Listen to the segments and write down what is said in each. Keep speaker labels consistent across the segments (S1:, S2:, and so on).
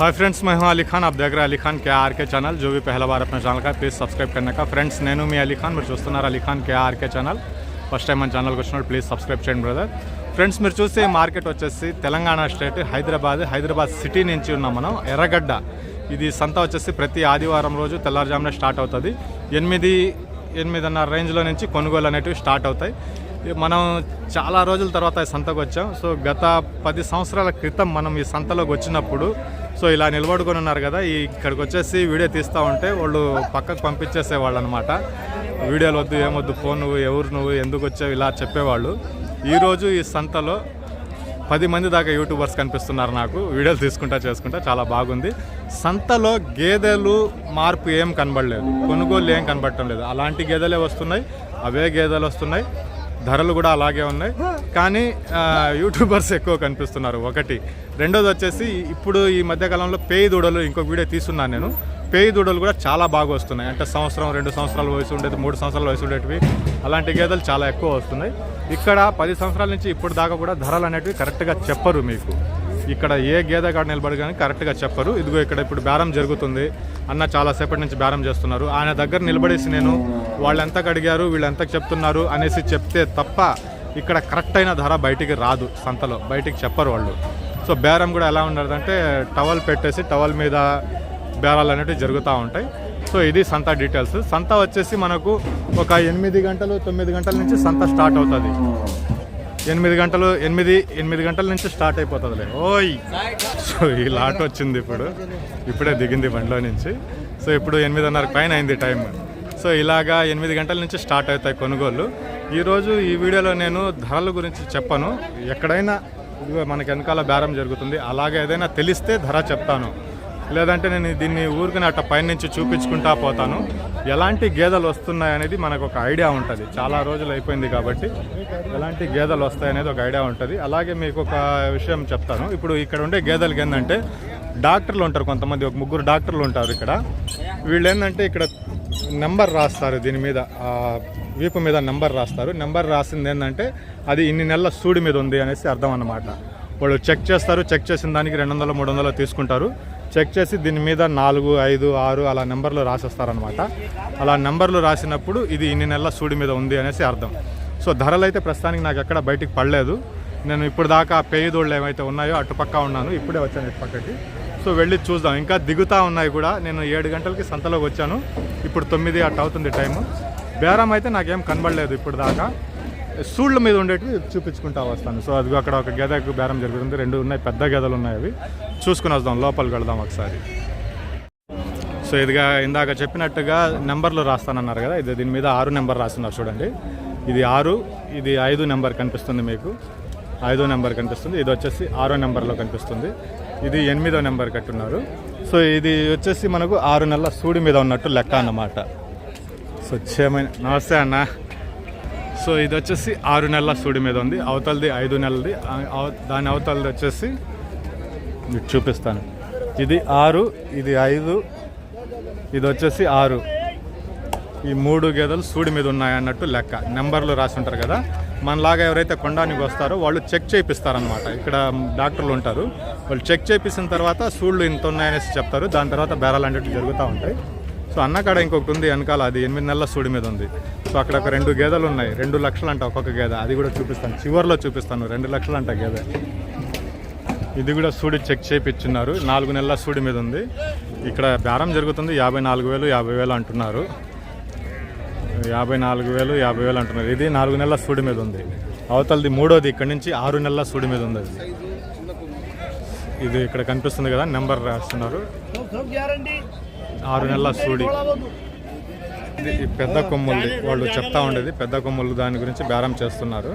S1: Hi friends మేము అలీ ఖాన్ ఆప్ దగ్గర Ali Khan KRK channel జో భీ పహల బార్ అప్నా ఛానల్ కా ప్లీజ్ సబ్స్క్రైబ్ కన్నా ఫ్రెండ్స్ నేను మీ అలీఖాన్ మీరు చూస్తున్నారు Ali Khan KRK channel first time మన ఛానల్కి వచ్చినప్పుడు ప్లీజ్ సబ్స్క్రైబ్ చేయండి బ్రదర్ ఫ్రెండ్స్ మీరు చూస్తే మార్కెట్ వచ్చేసి తెలంగాణ స్టేట్ హైదరాబాద్ హైదరాబాద్ సిటీ నుంచి ఉన్నాం మనం ఎర్రగడ్డ ఇది సంత వచ్చేసి ప్రతి ఆదివారం రోజు తెల్లారుజామున స్టార్ట్ అవుతుంది ఎనిమిది ఎనిమిదిన్నర రేంజ్లో నుంచి కొనుగోలు అనేటివి స్టార్ట్ అవుతాయి మనం చాలా రోజుల తర్వాత సంతకు వచ్చాం సో గత పది సంవత్సరాల క్రితం మనం ఈ సంతలోకి వచ్చినప్పుడు సో ఇలా నిలబడుకొని ఉన్నారు కదా ఈ ఇక్కడికి వచ్చేసి వీడియో తీస్తూ ఉంటే వాళ్ళు పక్కకు పంపించేసేవాళ్ళు అనమాట వీడియోలు వద్దు ఏమొద్దు ఫోన్ నువ్వు ఎవరు నువ్వు ఎందుకు వచ్చావు ఇలా చెప్పేవాళ్ళు. ఈరోజు ఈ సంతలో పది మంది దాకా యూట్యూబర్స్ కనిపిస్తున్నారు నాకు. వీడియోలు తీసుకుంటా చేసుకుంటా చాలా బాగుంది. సంతలో గేదెలు మార్పు ఏం కనబడలేదు. కొనుగోలు ఏం కనబడటం లేదు. అలాంటి గేదెలే వస్తున్నాయి అవే గేదెలు వస్తున్నాయి. ధరలు కూడా అలాగే ఉన్నాయి. కానీ యూట్యూబర్స్ ఎక్కువ కనిపిస్తున్నారు. ఒకటి. రెండోది వచ్చేసి ఇప్పుడు ఈ మధ్యకాలంలో పేయి దూడలు ఇంకొక వీడియో తీస్తున్నాను నేను. పేయి దూడలు కూడా చాలా బాగా వస్తున్నాయి. అంటే సంవత్సరం రెండు సంవత్సరాల వయసు ఉండేది మూడు సంవత్సరాల వయసు ఉండేటివి. అలాంటి గేదెలు చాలా ఎక్కువ వస్తున్నాయి. ఇక్కడ పది సంవత్సరాల నుంచి ఇప్పుడు దాకా కూడా ధరలు అనేటివి కరెక్ట్గా చెప్పరు మీకు. ఇక్కడ ఏ గేదె కాడ నిలబడి కానీ కరెక్ట్గా చెప్పరు. ఇదిగో ఇక్కడ ఇప్పుడు బేరం జరుగుతుంది. అన్న చాలాసేపటి నుంచి బేరం చేస్తున్నారు. ఆయన దగ్గర నిలబడేసి నేను వాళ్ళు ఎంతకు అడిగారు వీళ్ళు ఎంతకు చెప్తున్నారు అనేసి చెప్తే తప్ప ఇక్కడ కరెక్ట్ అయిన ధర బయటికి రాదు సంతలో. బయటికి చెప్పరు వాళ్ళు. సో బేరం కూడా ఎలా ఉండదంటే టవల్ పెట్టేసి టవల్ మీద బేరాలు అనేవి జరుగుతూ ఉంటాయి. సో ఇది సంత డీటెయిల్స్. సంత వచ్చేసి మనకు ఒక ఎనిమిది గంటలు తొమ్మిది గంటల నుంచి సంత స్టార్ట్ అవుతుంది. ఎనిమిది గంటలు ఎనిమిది ఎనిమిది గంటల నుంచి స్టార్ట్ అయిపోతుందిలే. ఓయ్! సో ఈ లాట్ వచ్చింది ఇప్పుడు. ఇప్పుడే దిగింది బండిలో నుంచి. సో ఇప్పుడు ఎనిమిదిన్నర పైన అయింది టైం సో ఇలాగా ఎనిమిది గంటల నుంచి స్టార్ట్ అవుతాయి కొనుగోళ్ళు ఈరోజు ఈ వీడియోలో నేను ధరల గురించి చెప్పను. ఎక్కడైనా మనకి వెనకాల బేరం జరుగుతుంది. అలాగే ఏదైనా తెలిస్తే ధర చెప్తాను. లేదంటే నేను దీన్ని ఊరికి అట్ట పైనుంచి చూపించుకుంటా పోతాను. ఎలాంటి గేదెలు వస్తున్నాయి అనేది మనకు ఒక ఐడియా ఉంటుంది. చాలా రోజులు అయిపోయింది కాబట్టి ఎలాంటి గేదెలు వస్తాయి అనేది ఒక ఐడియా ఉంటుంది. అలాగే మీకు ఒక విషయం చెప్తాను. ఇప్పుడు ఇక్కడ ఉండే గేదెలకి ఏంటంటే డాక్టర్లు ఉంటారు కొంతమంది ఒక ముగ్గురు డాక్టర్లు ఉంటారు ఇక్కడ. వీళ్ళు ఏంటంటే ఇక్కడ నెంబర్ రాస్తారు దీని మీద వీపు మీద నెంబర్ రాస్తారు. నెంబర్ రాసింది ఏంటంటే అది ఇన్ని నెలల సూడి మీద ఉంది అనేసి అర్థం అన్నమాట. వాళ్ళు చెక్ చేస్తారు. చెక్ చేసిన దానికి రెండు వందలు మూడు వందలు తీసుకుంటారు. చెక్ చేసి దీని మీద నాలుగు ఐదు ఆరు అలా నెంబర్లు రాసేస్తారనమాట అలా నెంబర్లు రాసినప్పుడు ఇది ఇన్ని నెలల సూడి మీద ఉంది అనేసి అర్థం. సో ధరలు అయితే ప్రస్తుతానికి నాకు ఎక్కడ బయటికి పడలేదు. నేను ఇప్పుడు దాకా పేదోళ్ళు ఏమైతే ఉన్నాయో అటుపక్క ఉన్నాను ఇప్పుడే వచ్చాను ఇటు పక్కకి. సో వెళ్ళి చూద్దాం. ఇంకా దిగుతా ఉన్నాయి కూడా. నేను ఏడు గంటలకి సంతలోకి వచ్చాను. ఇప్పుడు తొమ్మిది అటు అవుతుంది టైము. బేరం అయితే నాకేం కనబడలేదు ఇప్పుడు దాకా. సూళ్ళ మీద ఉండేటివి చూపించుకుంటా వస్తాను. సో అదిగో అక్కడ ఒక గేదెకు బేరం జరుగుతుంది రెండు ఉన్నాయి పెద్ద గేదెలు ఉన్నాయి అవి. చూసుకుని వద్దాం లోపలికి వెళ్దాం ఒకసారి. సో ఇదిగా ఇందాక చెప్పినట్టుగా నెంబర్లు రాస్తానన్నారు కదా ఇది దీని మీద ఆరు నెంబర్ రాస్తున్నారు చూడండి. ఇది ఆరు ఇది ఐదు నెంబర్ కనిపిస్తుంది మీకు. ఐదో నెంబర్ కనిపిస్తుంది. ఇది వచ్చేసి ఆరో నెంబర్లో కనిపిస్తుంది. ఇది ఎనిమిదో నెంబర్ కట్టున్నారు. సో ఇది వచ్చేసి మనకు ఆరు నెలల సూడి మీద ఉన్నట్టు లెక్క అన్నమాట. సో క్షేమైన నమస్తే అన్న. సో ఇది వచ్చేసి ఆరు నెలల సూడి మీద ఉంది. అవతలది ఐదు నెలలది. దాని అవతలది వచ్చేసి మీకు చూపిస్తాను. ఇది ఆరు ఇది ఐదు ఇది వచ్చేసి ఆరు. ఈ మూడు గేదెలు సూడి మీద ఉన్నాయి అన్నట్టు లెక్క. నెంబర్లు రాసి ఉంటారు కదా. మనలాగా ఎవరైతే కొండానికి వస్తారో వాళ్ళు చెక్ చేయిస్తారనమాట ఇక్కడ డాక్టర్లు ఉంటారు. వాళ్ళు చెక్ చేయించిన తర్వాత సూళ్ళు ఇంత ఉన్నాయనేసి చెప్తారు. దాని తర్వాత బేరాలు అనేవి జరుగుతూ ఉంటాయి. సో అన్నకాడ ఇంకొకటి ఉంది వెనకాల అది ఎనిమిది నెలల సూడి మీద ఉంది. సో అక్కడ ఒక రెండు గేదెలు ఉన్నాయి రెండు లక్షలు అంట ఒక్కొక్క గేదె. అది కూడా చూపిస్తాను. చివర్లో చూపిస్తాను రెండు లక్షలు అంట గేదె. ఇది కూడా సూడి చెక్ చేయించున్నారు నాలుగు నెలల సూడి మీద ఉంది. ఇక్కడ బేరం జరుగుతుంది యాభై నాలుగు వేలు యాభై వేలు అంటున్నారు. యాభై నాలుగు వేలు యాభై వేలు అంటున్నారు. ఇది నాలుగు నెలల సూడి మీద ఉంది. అవతలది మూడోది ఇక్కడ నుంచి ఆరు నెలల సూడి మీద ఉంది. అది ఇది ఇక్కడ కనిపిస్తుంది కదా నెంబర్ రాస్తున్నారు. ఆరు నెలల సూడి. ఇది ఈ పెద్ద కొమ్ములు వాళ్ళు చెప్తా ఉండేది పెద్ద కొమ్ములు దాని గురించి బేరం చేస్తున్నారు.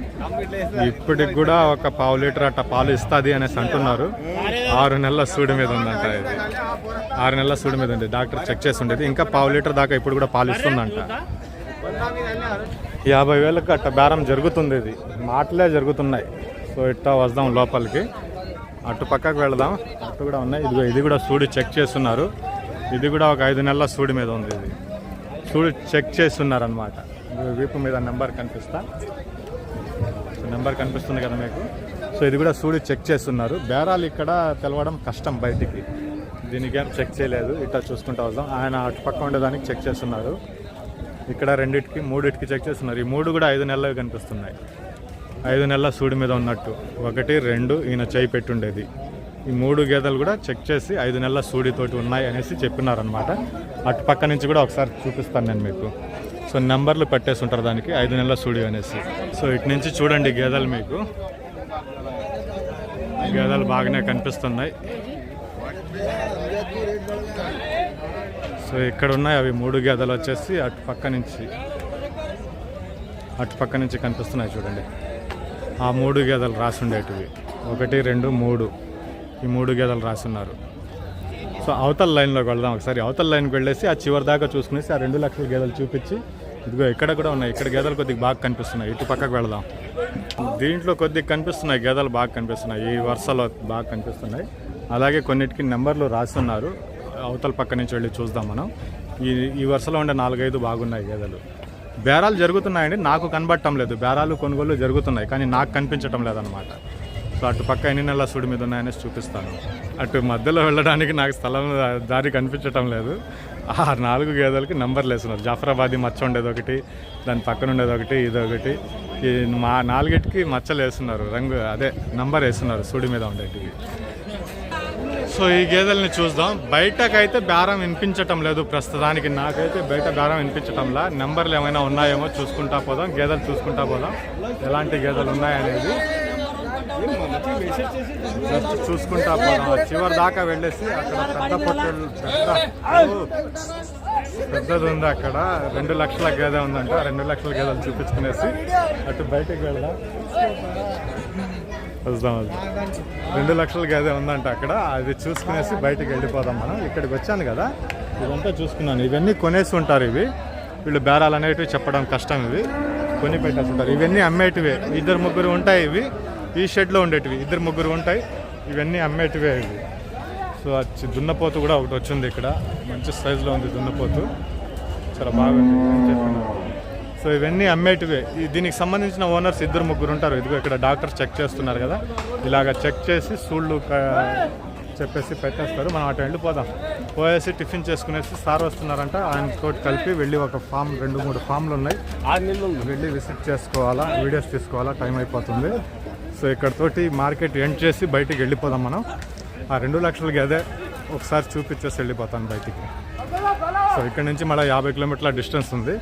S1: ఇప్పటికి కూడా ఒక పావు లీటర్ అట్ట పాలు ఇస్తుంది అనేసి అంటున్నారు. ఆరు నెలల సూడి మీద ఉందంట ఇది. ఆరు నెలల సూడి మీద ఉంది. డాక్టర్ చెక్ చేసి ఉండేది. ఇంకా పావు లీటర్ దాకా ఇప్పుడు కూడా పాలు ఇస్తుందంట. యాభై వేలకు అట్ట బేరం జరుగుతుంది ఇది. మాటలే జరుగుతున్నాయి. సో ఇట్టా వద్దాం లోపలికి. అటు పక్కకు వెళదాం. అటు కూడా ఉన్నాయి. ఇదిగో ఇది కూడా సూడి చెక్ చేస్తున్నారు. ఇది కూడా ఒక ఐదు నెలల సూడి మీద ఉంది ఇది. సూడి చెక్ చేస్తున్నారనమాట వీపు మీద నెంబర్ కనిపిస్తా. నెంబర్ కనిపిస్తుంది కదా మీకు? సో ఇది కూడా సూడి చెక్ చేస్తున్నారు. బేరాలు ఇక్కడ తెలవడం కష్టం బయటికి. దీనికి ఏం చెక్ చేయలేదు. ఇట్లా చూసుకుంటా వద్దాం ఆయన అటుపక్క ఉండేదానికి చెక్ చేస్తున్నారు. ఇక్కడ రెండిటికి మూడిటికి చెక్ చేస్తున్నారు. ఈ మూడు కూడా ఐదు నెలలు కనిపిస్తున్నాయి. ఐదు నెలల సూడి మీద ఉన్నట్టు. ఒకటి రెండు ఈయన చేయి పెట్టుండేది. ఈ మూడు గేదెలు కూడా చెక్ చేసి ఐదు నెలల సూడితోటి ఉన్నాయి అనేసి చెప్పినారనమాట అటు పక్క నుంచి కూడా ఒకసారి చూపిస్తాను నేను మీకు. సో నెంబర్లు పెట్టేసి ఉంటారు దానికి ఐదు నెలల సూడి అనేసి. సో ఇటు నుంచి చూడండి గేదెలు మీకు. గేదెలు బాగానే కనిపిస్తున్నాయి. సో ఇక్కడ ఉన్నాయి అవి మూడు గేదెలు వచ్చేసి అటు పక్క నుంచి. అటు పక్క నుంచి కనిపిస్తున్నాయి చూడండి. ఆ మూడు గేదెలు రాసి ఉండేటివి ఒకటి రెండు మూడు. ఈ మూడు గేదెలు రాసున్నారు. సో అవతల లైన్లోకి వెళ్దాం ఒకసారి. అవతల లైన్కి వెళ్ళేసి ఆ చివరి దాకా చూసుకునేసి ఆ రెండు లక్షల గేదెలు చూపించి ఇదిగో ఇక్కడ కూడా ఉన్నాయి. ఇక్కడ గేదెలు కొద్దిగా బాగా కనిపిస్తున్నాయి. ఇటు పక్కకు వెళదాం. దీంట్లో కొద్దిగా కనిపిస్తున్నాయి. గేదెలు బాగా కనిపిస్తున్నాయి. ఈ వరుసలో బాగా కనిపిస్తున్నాయి. అలాగే కొన్నిటికి నెంబర్లు రాస్తున్నారు. అవతల పక్క నుంచి వెళ్ళి చూద్దాం మనం. ఈ ఈ వరుసలో ఉండే నాలుగైదు బాగున్నాయి గేదెలు. బేరాలు జరుగుతున్నాయండి. నాకు కనబడటం లేదు. బేరాలు కొనుగోలు జరుగుతున్నాయి. కానీ నాకు కనిపించటం లేదనమాట సో అటు పక్క ఎన్ని నెలల సుడి మీద ఉన్నాయనేసి చూపిస్తాను. అటు మధ్యలో వెళ్ళడానికి నాకు స్థలం దారి కనిపించటం లేదు. ఆ నాలుగు గేదెలకి నంబర్లు వేస్తున్నారు. జాఫరాబాదీ మచ్చ ఉండేది ఒకటి దాని పక్కన ఉండేది ఒకటి ఇది ఒకటి. ఈ మా నాలుగిటికి మచ్చలు వేస్తున్నారు. రంగు అదే నంబర్ వేస్తున్నారు సుడి మీద ఉండేటివి. సో ఈ గేదెల్ని చూద్దాం. బయటకైతే బేరం వినిపించటం లేదు ప్రస్తుతానికి. నాకైతే బయట బేరం వినిపించటంలా. నెంబర్లు ఏమైనా ఉన్నాయేమో చూసుకుంటా పోదాం. గేదెలు చూసుకుంటా పోదాం. ఎలాంటి గేదెలు ఉన్నాయనేది జస్ట్ చూసుకుంటా పోదాం. చివరి దాకా వెళ్ళేసి అక్కడ పెద్ద పొట్టలు పెద్ద పెద్దది ఉంది అక్కడ. రెండు లక్షల గేదె ఉందంట. రెండు లక్షల గేదెలు చూపించుకునేసి అటు బయటకు వెళ్దాం. వద్దాం వద్దాం రెండు లక్షల గేదె ఉందంట అక్కడ. అది చూసుకునేసి బయటకు వెళ్ళిపోదాం మనం. ఇక్కడికి వచ్చాను కదా. ఇదంతా చూసుకున్నాను. ఇవన్నీ కొనేసి ఉంటారు ఇవి. వీళ్ళు బేరాలు అనేటివి చెప్పడం కష్టం ఇవి. కొని పెట్టేసి ఉంటారు. ఇవన్నీ అమ్మేటివే. ఇద్దరు ముగ్గురు ఉంటాయి ఇవి. ఈ షెడ్లో ఉండేటివి. ఇద్దరు ముగ్గురు ఉంటాయి. ఇవన్నీ అమ్మేటివే ఇవి. సో అది దున్నపోతు కూడా ఒకటి వచ్చింది ఇక్కడ. మంచి సైజులో ఉంది దున్నపోతు. చాలా బాగుంది. సో ఇవన్నీ అమ్మేటివే. ఈ దీనికి సంబంధించిన ఓనర్స్ ఇద్దరు ముగ్గురు ఉంటారు. ఇదిగో ఇక్కడ డాక్టర్ చెక్ చేస్తున్నారు కదా. ఇలాగ చెక్ చేసి సూళ్ళు చెప్పేసి పెట్టేస్తారు. మనం అటు వెళ్ళిపోదాం పోయేసి టిఫిన్ చేసుకునేసి సార్ వస్తున్నారంట. ఆయన తోటి కలిపి వెళ్ళి ఒక ఫామ్ రెండు మూడు ఫామ్లు ఉన్నాయి. వెళ్ళి విజిట్ చేసుకోవాలా వీడియోస్ తీసుకోవాలా టైం అయిపోతుంది. సో ఇక్కడ తోటి మార్కెట్ ఎండ్ చేసి బయటికి వెళ్ళిపోదాం మనం. ఆ రెండు లక్షల గదే ఒకసారి చూపించేసి వెళ్ళిపోతాను బయటికి. సో ఇక్కడ నుంచి మళ్ళీ యాభై కిలోమీటర్ల డిస్టెన్స్ ఉంది.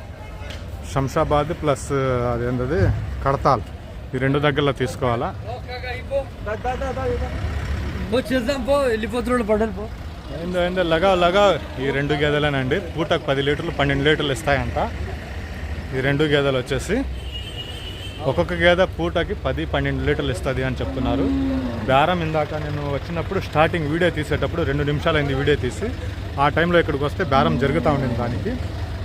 S1: శంషాబాద్ ప్లస్ అదేంటది కడతాల్. ఈ రెండు దగ్గరలో తీసుకోవాలా? ఏందో ఏందో లగా లగా. ఈ రెండు గేదెలేనండి. పూటకు పది లీటర్లు పన్నెండు లీటర్లు ఇస్తాయంట. ఈ రెండు గేదెలు వచ్చేసి ఒక్కొక్క గేదె పూటకి పది పన్నెండు లీటర్లు ఇస్తుంది అని చెప్తున్నారు. బేరం ఇందాక నేను వచ్చినప్పుడు స్టార్టింగ్ వీడియో తీసేటప్పుడు రెండు నిమిషాలైంది వీడియో తీసి ఆ టైంలో ఇక్కడికి వస్తే బేరం జరుగుతూ ఉండింది దానికి.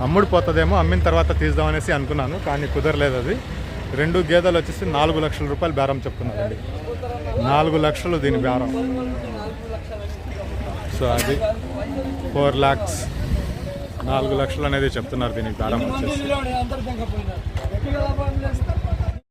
S1: అమ్ముడు పోతుందేమో అమ్మిన తర్వాత తీద్దామనేసి అనుకున్నాను కానీ కుదరలేదు అది. రెండు గేదెలు వచ్చేసి నాలుగు లక్షల రూపాయలు బేరం చెప్తున్నారండి. నాలుగు లక్షలు దీని బేరం. సో అది ఫోర్ ల్యాక్స్ నాలుగు లక్షలు అనేది చెప్తున్నారు దీనికి బేరం వచ్చేసి.